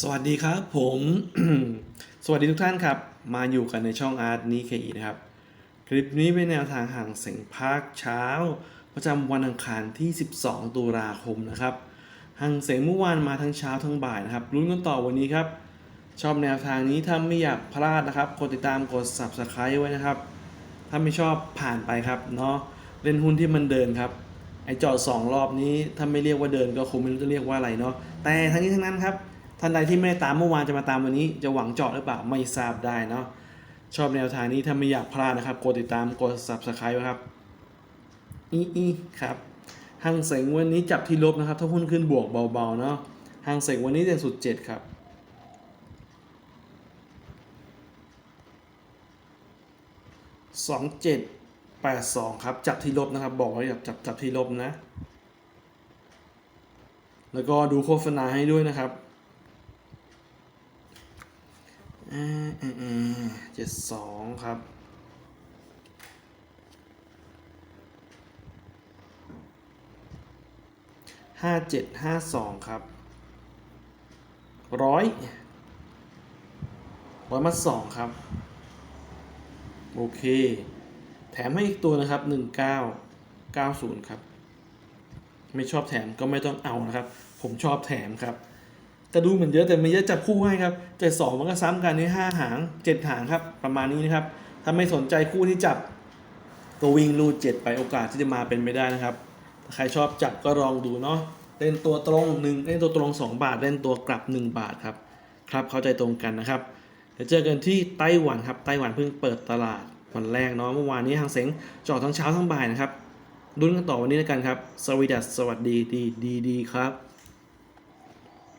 สวัสดีครับผม สวัสดีทุกท่านครับ มาอยู่กันในช่องอาร์ตนี้เคอีนะครับ คลิปนี้เป็นแนวทางห่างเสียงภาคเช้า ประจำวันอังคารที่ 12 ตุลาคมนะครับห่างเสียงเมื่อวานมาทั้งเช้าทั้งบ่ายนะครับลุ้นกันต่อวันนี้ครับ ชอบแนวทางนี้ถ้าไม่อยากพลาดนะครับกดติดตามกด subscribe ไว้นะครับ ถ้าไม่ชอบผ่านไปครับเนาะเล่นหุ้นที่มันเดินครับไอจอดสองรอบนี้ถ้าไม่เรียกว่าเดินก็คงไม่รู้จะเรียกว่าอะไรเนาะแต่ทั้งนี้ทั้งนั้นครับ ท่านใดที่ไม่ได้ตามเมื่อวานจะมาตามวันนี้ จะหวังเจาะหรือเปล่าไม่ทราบได้เนาะชอบแนวทางนี้ถ้าไม่อยากพลาดนะครับกดติดตามกด subscribe ครับอีอีครับห้างเสงวันนี้จับที่ลบนะครับ ถ้าหุ้นขึ้นบวกเบาๆเนาะห้างเสงวันนี้เด่นสุด 7 ครับสองเจ็ดแปดสองครับ จับที่ลบนะครับ บอกไว้จับจับจับที่ลบนะ แล้วก็ดูโฆษณาให้ด้วยนะครับ เจ็ดสองครับ ห้าเจ็ดห้าสองครับ ร้อยร้อยมาสองครับ โอเค แถมให้อีกตัวนะครับ1990ครับ ไม่ชอบแถมก็ไม่ต้องเอานะครับ ผมชอบแถมครับ แต่ดูเหมือนเยอะแต่ไม่เยอะจับคู่ให้ครับเจ็ดสองมันก็ซ้ำกันในห้าหางเจ็ดหางครับประมาณนี้นะครับถ้าไม่สนใจคู่ที่จับก็วิ่งรูดเจ็ดไปโอกาสที่จะมาเป็นไม่ได้นะครับถ้าใครชอบจับก็ลองดูเนาะเล่นตัวตรงหนึ่งเล่นตัวตรง 2 บาท เล่นตัวกลับ 1 บาทครับครับเข้าใจตรงกันนะครับเดี๋ยวเจอกันที่ไต้หวันครับไต้หวันเพิ่งเปิดตลาดวันแรกเนาะเมื่อวานนี้หางเสงจอดทั้งเช้าทั้งบ่ายนะครับดุนกันต่อวันนี้แล้วกันครับสวัสดีสวัสดีดีดีดีครับ